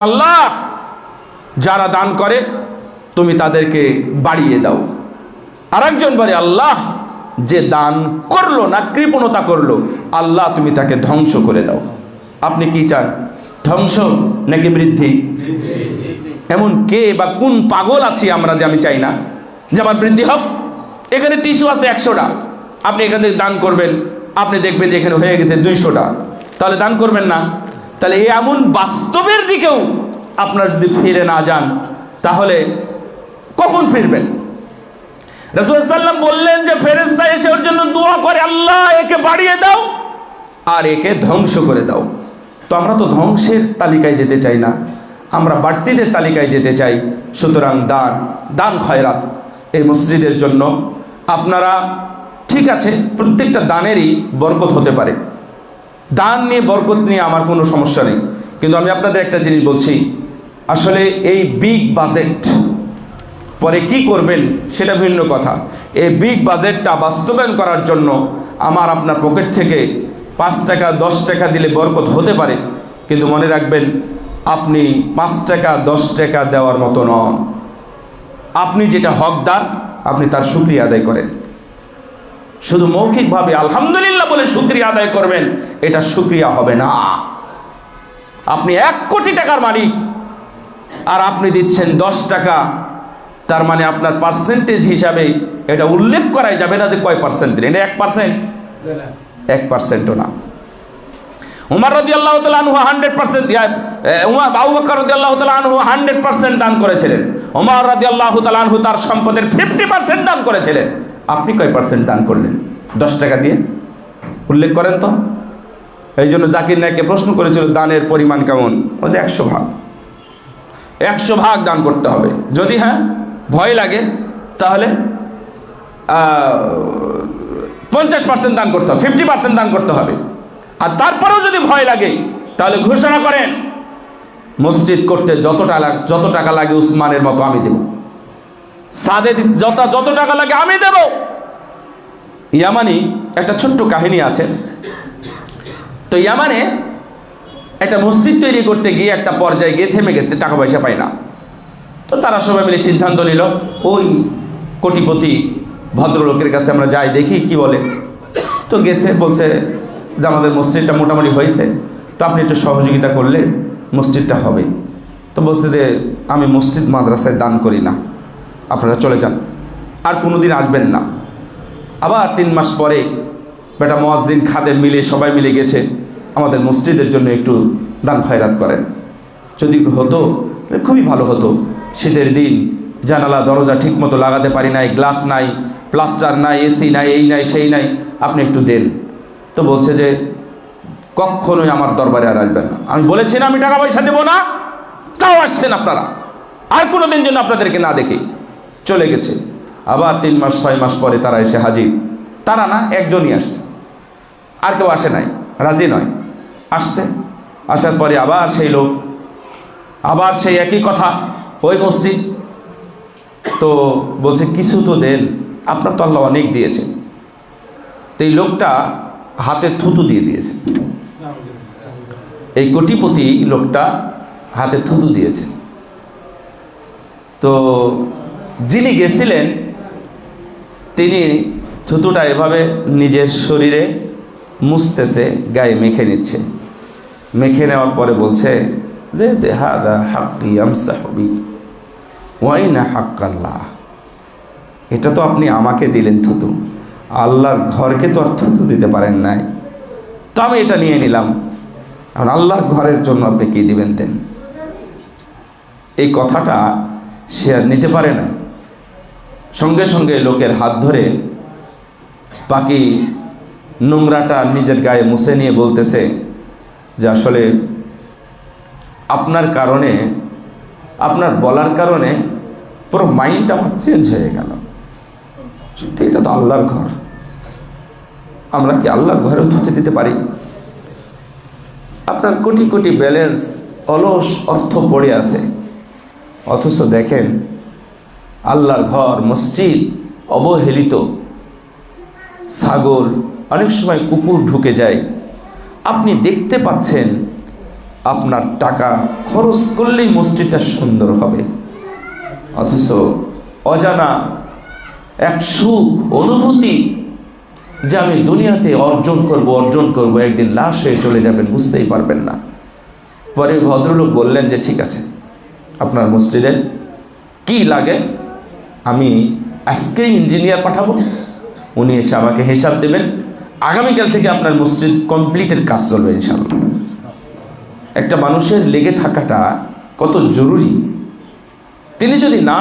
আল্লাহ, যারা দান করে, তুমি তাদেরকে বাড়িয়ে দাও। আরেকজন বলে, আল্লাহ, যে দান করল না, কৃপণতা করল, আল্লাহ, তুমি তাকে ধ্বংস করে দাও। আপনি কি চান? ধ্বংস নাকি বৃদ্ধি? এমন কে বা কোন পাগল আছি আমরা যে আমি চাই না? যে আমার বৃদ্ধি হোক, এখানে টিস্যু আছে একশোটা। আপনি এখানে দান করবেন, আপনি দেখবেন যে এখানে হয়ে গেছে দুইশোটা। তাহলে দান করবেন না। তাহলে এমন বাস্তবের দিকেও আপনার যদি ফিরে না যান, তাহলে কখন ফিরবেন? রসুল সাল্লাম বললেন যে ফেরেস্তা এসে ওর জন্য দোয়া করে, আল্লাহ, একে বাড়িয়ে দাও আর একে ধ্বংস করে দাও। তো আমরা তো ধ্বংসের তালিকায় যেতে চাই না, আমরা বাড়তিদের তালিকায় যেতে চাই। সুতরাং দান দান খয়রাত এই মসজিদের জন্য। আপনারা, ঠিক আছে, প্রত্যেকটা দানেরই বরকত হতে পারে। দান নিয়ে বরকত নিয়ে আমার কোনো সমস্যা নেই। কিন্তু আমি আপনাদের একটা জিনিস বলছি। আসলে এই বিগ বাজেট পরে কি করবেন সেটা ভিন্ন কথা। এই বিগ বাজেটটা বাস্তবায়ন করার জন্য আমার আপনার পকেট থেকে পাঁচ টাকা, দশ টাকা দিলে বরকত হতে পারে। কিন্তু মনে রাখবেন, আপনি পাঁচ টাকা, দশ টাকা দেওয়ার মতো নন। আপনি যেটা হকদার, আপনি তার সুক্রিয়া আদায় করেন। শুধু মৌখিকভাবে আলহামদুলিল্লাহ বলে সুক্রিয়া আদায় করবেন, এটা সুক্রিয়া হবে না। আপনি এক কোটি টাকার মালিক, আর আপনি দিচ্ছেন দশ টাকা, তার মানে আপনার পার্সেন্টেজ হিসাবে এটা উল্লেখ করাই যাবে না যে কয় পার্সেন্ট এটা এক পার্সেন্ট এক পার্সেন্টও না। উমার রদি আল্লাহ আনহু হান্ড্রেড পার্সেন্ট আবু বকর রদি আল্লাহ আনহু হান্ড্রেড পার্সেন্ট দান করেছিলেন। উমার রদি আল্লাহ আনহু তার সম্পদের ফিফটি পার্সেন্ট দান করেছিলেন। আপনি কয় পার্সেন্ট দান করলেন? দশ টাকা দিয়ে? উল্লেখ করেন তো। এই জন্য জাকির নায়ককে প্রশ্ন করেছিল, দানের পরিমাণ কেমন? ও যে একশো ভাগ। একশো ভাগ দান করতে হবে। যদি হ্যাঁ ভয় লাগে, তাহলে পঞ্চাশ পার্সেন্ট দান করতে হবে ফিফটি পার্সেন্ট দান করতে হবে। আর তারপরেও যদি ভয় লাগে, তাহলে ঘোষণা করেন, মসজিদ করতে যত টাকা যত টাকা লাগে উসমানের মতো আমি দেব। সাদে যত যত টাকা লাগে আমি দেব। ইয়ামানি একটা ছোট্ট কাহিনী আছে। তো ইয়ামানে একটা মসজিদ তৈরি করতে গিয়ে একটা পর্যায়ে গিয়ে থেমে গেছে, টাকা পয়সা পায় না। তো তারা সবাই মিলে সিদ্ধান্ত নিল, ওই কোটিপতি ভদ্রলোকের কাছে আমরা যাই, দেখি কি বলে। তো গেছে, বলছে যে আমাদের মসজিদটা মোটামুটি হয়েছে, তো আপনি একটু সহযোগিতা করলে মসজিদটা হবে। তো বলছে যে আমি মসজিদ মাদ্রাসায় দান করি না। আপনারা চলে যান। আর কোনো দিন আসবেন না। আবার তিন মাস পরে বেটা মোয়াজ্জিন খাদের মিলে সবাই মিলে গেছে। আমাদের মসজিদের জন্য একটু দান খয়রাত করেন। যদি হতো, খুবই ভালো হতো। শীতের দিন জানালা, দরজা ঠিক মতো লাগাতে পারি নাই, গ্লাস নাই, প্লাস্টার নাই, এসি নাই, এই নাই, সেই নাই, আপনি একটু দেন। তো বলছে যে, কখনোই আমার দরবারে আর আসবেন না। আমি বলেছি না, আমি টাকা পয়সা দেবো না। তাও আসছেন আপনারা। আর কোনো দিন জন্য আপনাদেরকে না দেখি। চলে গেছে। আবার তিন মাস, ছয় মাস পরে তারা এসে হাজির। তারা না, একজনই আসছে। আর কেউ আসে নাই, রাজি নয়। আসছে, আসার পরে আবার সেই লোক, আবার সেই একই কথা, ওই মসজিদ? তো বলছে, কিছু তো দেন, আপনার তো আল্লাহ অনেক দিয়েছে তো এই লোকটা হাতে থুতু দিয়ে দিয়েছে। এই কোটিপতি লোকটা হাতে থুতু দিয়েছে। তো যিনি গেছিলেন, তিনি থুতুটা এভাবে নিজের শরীরে মুছতেছে, গায়ে মেখে নিচ্ছে। মেখে নেওয়ার পরে বলছে যে দেহাদা হাক্কি আমসাহবি ওয়াইনা হাক্কাল্লাহ? এটা তো আপনি আমাকে দিলেন থুতু। আল্লাহর ঘরকে তো আর থুতু দিতে পারেন নাই। তো আমি এটা নিয়ে নিলাম। এখন আল্লাহর ঘরের জন্য আপনি কি দিবেন দেন? এই কথাটা সে আর নিতে পারে না। সঙ্গে সঙ্গে লোকের হাত ধরে বাকি নোংরাটা নিজের গায়ে মুছে নিয়ে বলতেছে যে আসলে আপনার কারণে, আপনার বলার কারণে পুরো মাইন্ড আমার চেঞ্জ হয়ে গেল। সত্যি এটা তো আল্লাহর ঘর। আমরা কি আল্লাহর ঘরেও থুতে দিতে পারি? আপনার কোটি কোটি ব্যালেন্স অলস অর্থ পড়ে আছে। অথচ দেখেন আল্লাহর ঘর, মসজিদ অবহেলিত। ছাগল, অনেক সময় কুকুর ঢুকে যায়। আপনি দেখতে পাচ্ছেন আপনার টাকা খরচ করলেই মসজিদটা সুন্দর হবে। অথচ অজানা এক সুখ অনুভূতি যে আমি দুনিয়াতে অর্জন করব অর্জন করব, একদিন লাশ হয়ে চলে যাবেন, বুঝতেই পারবেন না। পরে ভদ্রলোক বললেন যে, ঠিক আছে, আপনার মসজিদের কি লাগে? আমি আজকেই ইঞ্জিনিয়ার পাঠাবো। উনি এসে আমাকে হিসাব দেবেন। আগামীকাল থেকে আপনার মসজিদ কমপ্লিটের কাজ চলবে ইনশাল্লাহ একটা মানুষের লেগে থাকাটা কত জরুরি। তিনি যদি না